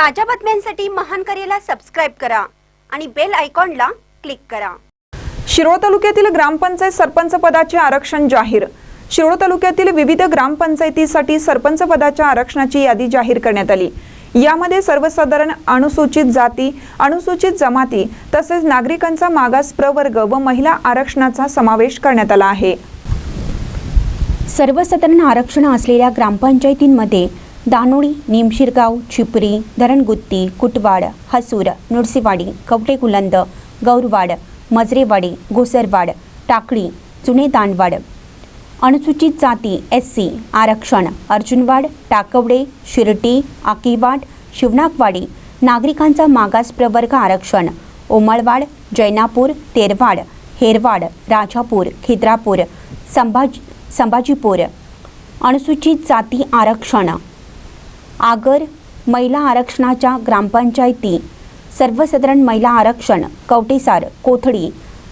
ताज्या बातम्यांसाठी महान करेला सबस्क्राईब करा आणि बेल आयकॉनला क्लिक करा. शिरोळ तालुक्यातील ग्रामपंचायत सरपंच पदाचे आरक्षण जाहीर. शिरोळ तालुक्यातील विविध ग्रामपंचायतीसाठी सरपंच पदाच्या आरक्षणाची यादी जाहीर करण्यात आली. यामध्ये सर्वसाधारण अनुसूचित जाती अनुसूचित जमाती तसेच नागरिकांचा मागास प्रवर्ग व महिला आरक्षणाचा समावेश करण्यात आला आहे. सर्वसाधारण आरक्षण असलेल्या ग्रामपंचायतींमध्ये दानोळी निमशिरगाव चिपरी धरणगुत्ती कुटवाड हसूर नुरसेवाडी कवटेकुलंद गौरवाड मजरेवाडी घोसरवाड टाकळी जुने दांडवाड अनुसूचित जाती एस सी आरक्षण अर्जुनवाड टाकवडे शिर्टी आकीवाड शिवनाकवाडी नागरिकांचा मागास प्रवर्ग आरक्षण ओमळवाड जैनापूर तेरवाड हेरवाड राजापूर खिद्रापूर संभाज संभाजीपूर अनुसूचित जाती आरक्षण आगर महिला आरक्षणाच्या ग्रामपंचायती सर्वसाधारण महिला आरक्षण कवटेसार कोथडी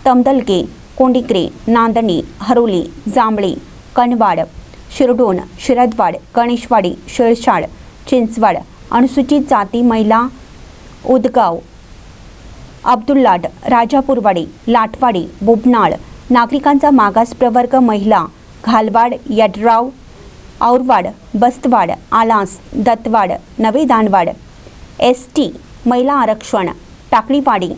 तमदलके कोंडिक्रे नांदणी हरोली जांभळे कणवाड शिरडोण शिरदवाड गणेशवाडी शिळशाड चिंचवाड अनुसूचित जाती महिला उदगाव अब्दुल्लाट राजापूरवाडी लाटवाडी बुबनाळ नागरिकांचा मागास प्रवर्ग महिला घालवाड यड्राव औरवाड बस्तवाड आलास दत्तवाड नवे दांडवाड एस टी महिला आरक्षण टाकळीवाडी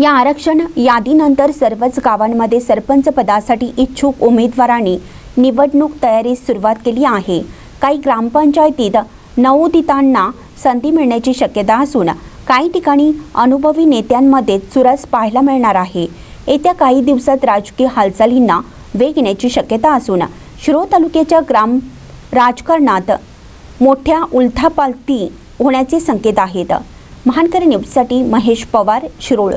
या आरक्षण यादीनंतर सर्वच गावांमध्ये सरपंच पदासाठी इच्छुक उमेदवारांनी निवडणूक तयारीस सुरुवात केली आहे. काही ग्रामपंचायतीत नवोदितांना संधी मिळण्याची शक्यता असून काही ठिकाणी अनुभवी नेत्यांमध्ये चुरस पाहायला मिळणार आहे. येत्या काही दिवसात राजकीय हालचालींना वेग येण्याची शक्यता असून शिरोळ तालुक्याच्या ग्राम राजकारणात मोठ्या उलथापालती होण्याचे संकेत आहेत. महानकर न्यूजसाठी महेश पवार शिरोळ.